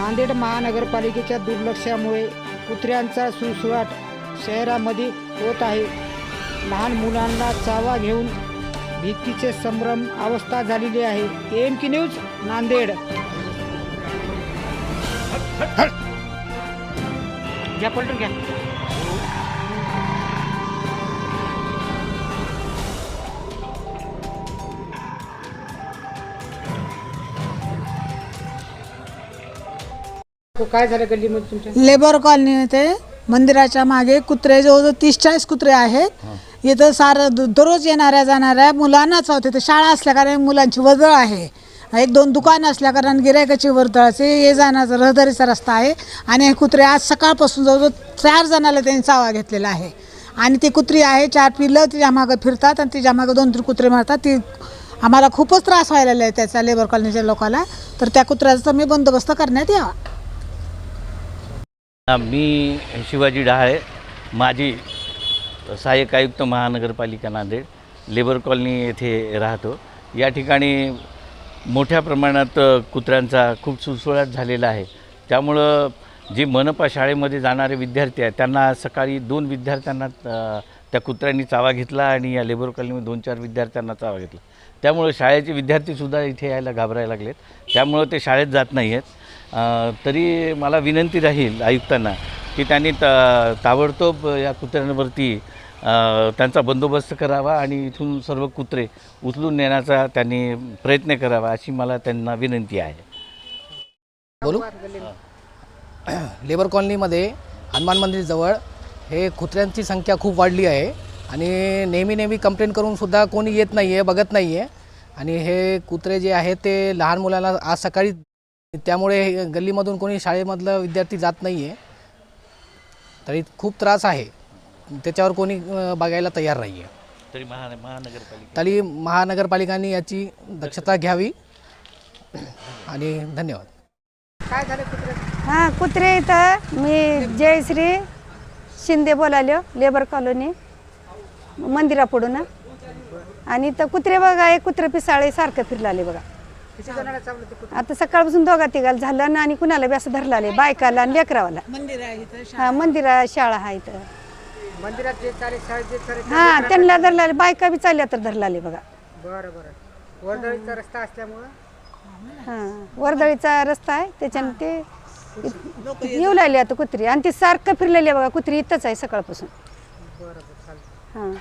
नांदेड महानगरपालिकेच्या दुर्लक्षामुळे कुत्र्यांचा सुळसुळाट शहरामध्ये होत आहे. लहान मुलांना चावा घेऊन भीतीचे संभ्रम अवस्था झालेली आहे. एम की न्यूज नांदेड. घ्या पलटून घ्या. तो काय झालं गल्लीमध्ये तुमच्या? लेबर कॉलनी येथे मंदिराच्या मागे कुत्रे जवळजवळ तीस चाळीस कुत्रे आहेत. इथं सारं दररोज येणाऱ्या जाणाऱ्या मुलांनाच होते तर शाळा असल्या कारण मुलांची वर्दळ आहे. एक दोन दुकानं असल्या कारण गिरायकाची वर्दळाचे ये जाण्याचा रहदारीचा रस्ता आहे. आणि हे कुत्रे आज सकाळपासून जवळजवळ चार जणाला त्यांनी चावा घेतलेला आहे. आणि ती कुत्री आहे चार पिल्लं तिच्या मागं फिरतात आणि तिच्या मागं दोन तीन कुत्रे मारतात. ती आम्हाला खूपच त्रास व्हायला आहे त्याचा लेबर कॉलनीच्या लोकांना तर त्या कुत्र्याचा मी बंदोबस्त करण्यात यावा. मी शिवाजी डहाळे माजी सहाय्यक आयुक्त महानगरपालिका नांदेड लेबर कॉलनी येथे राहतो. या ठिकाणी मोठ्या प्रमाणात कुत्र्यांचा खूप सुळसुळाट झालेला आहे. त्यामुळं जे मनपा शाळेमध्ये जाणारे विद्यार्थी आहेत त्यांना सकाळी दोन विद्यार्थ्यांना त्या कुत्र्यांनी चावा घेतला आणि या लेबर कॉलनीमध्ये दोन चार विद्यार्थ्यांना चावा घेतला. त्यामुळं शाळेचे विद्यार्थीसुद्धा इथे यायला घाबरायला लागलेत. त्यामुळं ते शाळेत जात नाही आहेत तरी मला विनंती राहील आयुक्तांना की त्यांनी त ताबडतोब या कुत्र्यांवरती त्यांचा बंदोबस्त करावा आणि इथून सर्व कुत्रे उचलून नेण्याचा त्यांनी प्रयत्न करावा अशी मला त्यांना विनंती आहे. बोलू? लेबर कॉलनीमध्ये हनुमान मंदिरजवळ हे कुत्र्यांची संख्या खूप वाढली आहे आणि नेहमी नेहमी कंप्लेंट करून सुद्धा कोणी येत नाही आहे बघत नाही आहे आणि हे कुत्रे जे आहेत ते लहान मुलांना आज सकाळी त्यामुळे हे गल्लीमधून कोणी शाळेमधलं विद्यार्थी जात नाही आहे तरी खूप त्रास आहे. त्याच्यावर कोणी बघायला तयार नाही आहे तरी महा महानगरपालिका तरी महानगरपालिकांनी याची दक्षता घ्यावी. आणि धन्यवाद. काय झालं कुत्र्या हां कुत्रे इथं. मी जयश्री शिंदे बोलालो लेबर कॉलनी मंदिरापुढून आणि इथं कुत्रे बघा एक कुत्रे पिसाळे सारखं फिरलाले बघा. आता सकाळपासून दोघा तिघाला झालं ना आणि कुणाला बी असं धरलाले बायकाला आणि लेकरावाला. मंदिर आहे इथं हा मंदिरा शाळा आहे इथं. मंदिरात जे चाले शाळेत जे चाले हा त्यांना धरलाले बायका बी चालल्या तर धरलाले बघा. बरं बरं. वर्दळीचा रस्ता असल्यामुळं? हां वर्दळीचा रस्ता आहे त्याच्यानं ते येऊ लागले आता कुत्री आणि ती सारखं फिरलेली आहे बघा कुत्री इथंच आहे सकाळपासून. बरं बरं चालेल हां.